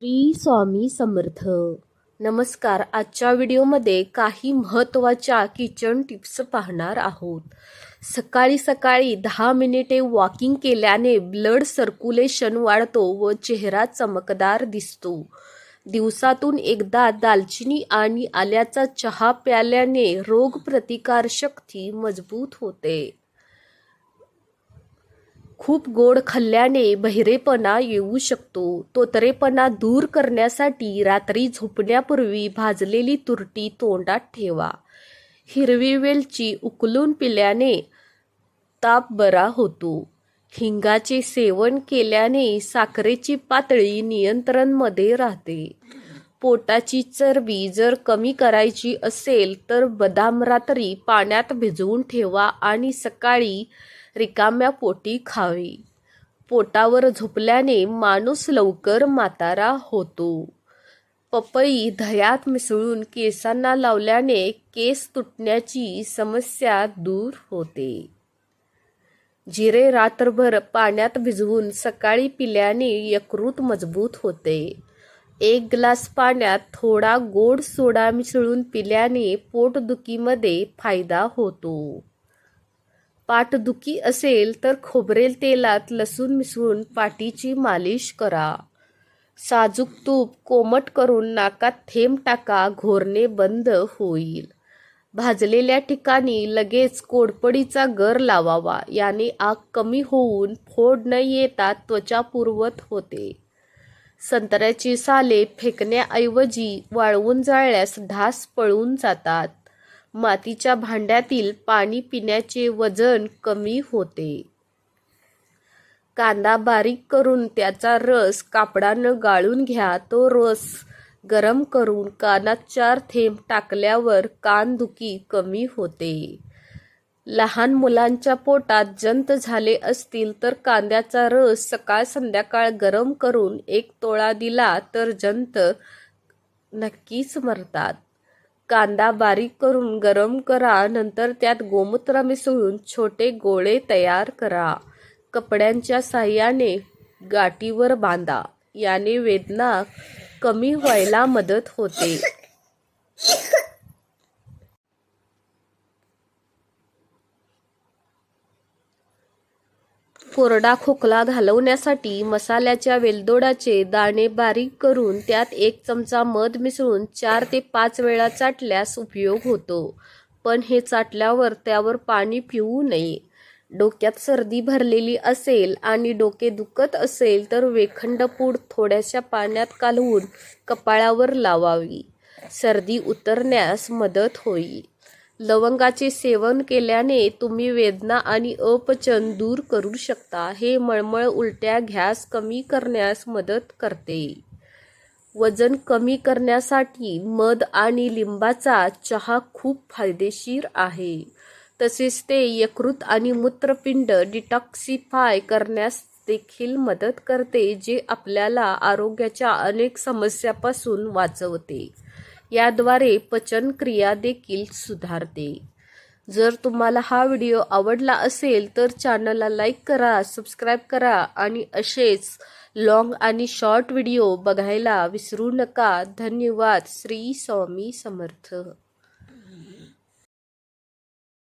श्री स्वामी समर्थ. नमस्कार. आजच्या व्हिडिओमध्ये काही महत्त्वाच्या किचन टिप्स पाहणार आहोत. सकाळी सकाळी दहा मिनिटे वॉकिंग केल्याने ब्लड सर्क्युलेशन वाढतो व चेहरा चमकदार दिसतो. दिवसातून एकदा दालचिनी आणि आल्याचा चहा प्याल्याने रोगप्रतिकारशक्ती मजबूत होते. खूप गोड खाल्ल्याने बहिरेपणा येऊ शकतो. तोतरेपणा दूर करण्यासाठी रात्री झोपण्यापूर्वी भाजलेली तुरटी तोंडात ठेवा. हिरवी वेलची उकलून पिल्याने ताप बरा होतो. हिंगाचे सेवन केल्याने साखरेची पातळी नियंत्रणमध्ये राहते. पोटाची चरबी जर कमी करायची असेल तर बदाम रात्री पाण्यात भिजवून ठेवा आणि सकाळी रिकाम्या पोटी खावी. पोटावर झोपल्याने माणूस लवकर म्हातारा होतो. पपई दह्यात मिसळून केसांना लावल्याने केस तुटण्याची समस्या दूर होते. जिरे रात्रभर पाण्यात भिजवून सकाळी पिल्याने यकृत मजबूत होते. एक ग्लास पाण्यात थोडा गोड सोडा मिसळून पिल्याने पोटदुखीमध्ये फायदा होतो. पाठदुखी असेल तर खोबरेल तेलात लसूण मिसळून पाठीची मालिश करा. साजूक तूप कोमट करून नाकात थेंब टाका घोरणे बंद होईल. भाजलेल्या ठिकाणी लगेच कोडपडीचा गर लावावा याने आग कमी होऊन फोड न येता त्वचा पुरवत होते. संत्र्याची साले फेकण्याऐवजी वाळवून जाळल्यास ढास पळून जातात. मातीच्या भांड्यातील पाणी पिण्याचे वजन कमी होते. कांदा बारीक करून त्याचा रस कापडानं गाळून घ्या तो रस गरम करून कानात चार थेंब टाकल्यावर कानदुखी कमी होते. लहान मुलांच्या पोटात जंत झाले असतील तर कांद्याचा रस सकाळ संध्याकाळ गरम करून एक तोळा दिला तर जंत नक्कीच मरतात. कांदा बारीक करून गरम करा नंतर त्यात गोमूत्र मिसळून छोटे गोळे तयार करा. कपड्यांच्या साह्याने गाठीवर बांधा याने वेदना कमी व्हायला मदत होते. कोरडा खोकला घालवण्यासाठी मसाल्याच्या वेलदोडाचे दाणे बारीक करून त्यात एक चमचा मध मिसळून चार ते पाच वेळा चाटल्यास उपयोग होतो. पण हे चाटल्यावर त्यावर पाणी पिऊ नये. डोक्यात सर्दी भरलेली असेल आणि डोके दुखत असेल तर वेखंडपूड थोड्याशा पाण्यात कालवून कपाळावर लावावी. सर्दी उतरण्यास मदत होईल. लवंगाचे सेवन केल्याने तुम्ही वेदना आणि अपचन दूर करू शकता. हे मळमळ उलट्या घ्यास कमी करण्यास मदत करते. वजन कमी करण्यासाठी मध आणि लिंबाचा चहा खूप फायदेशीर आहे. तसेच ते यकृत आणि मूत्रपिंड डिटॉक्सिफाय करण्यास देखील मदत करते जे आपल्याला आरोग्याच्या अनेक समस्यापासून वाचवते. याद्वारे पचनक्रिया देखील सुधारते. जर तुम्हाला हा व्हिडिओ आवडला असेल तर चॅनलला लाईक करा सबस्क्राईब करा आणि असेच लॉंग आणि शॉर्ट व्हिडिओ बघायला विसरू नका. धन्यवाद. श्री स्वामी समर्थ.